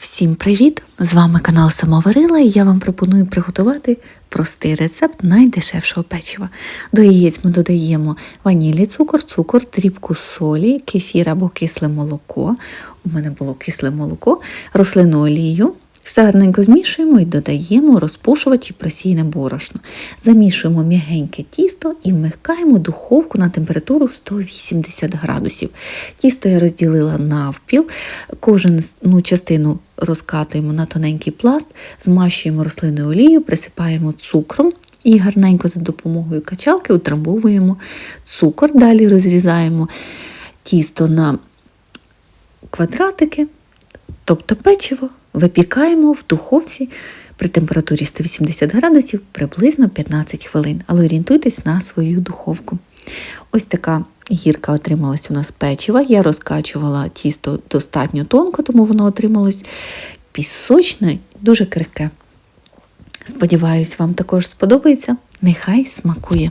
Всім привіт! З вами канал Самоварила і я вам пропоную приготувати простий рецепт найдешевшого печива. До яєць ми додаємо ванілі, цукор, цукор, дрібку солі, кефір або кисле молоко. У мене було кисле молоко, рослинну олію. Все гарненько змішуємо і додаємо розпушувач і просійне борошно. Замішуємо м'ягеньке тісто і вмикаємо духовку на температуру 180 градусів. Тісто я розділила навпіл, кожну частину розкатуємо на тоненький пласт, змащуємо рослинною олією, присипаємо цукром і гарненько за допомогою качалки утрамбовуємо цукор. Далі розрізаємо тісто на квадратики, тобто печиво, випікаємо в духовці при температурі 180 градусів приблизно 15 хвилин, але орієнтуйтесь на свою духовку. Ось така гірка отрималась у нас печива. Я розкачувала тісто достатньо тонко, тому воно отрималось пісочне, дуже крихке. Сподіваюсь, вам також сподобається. Нехай смакує.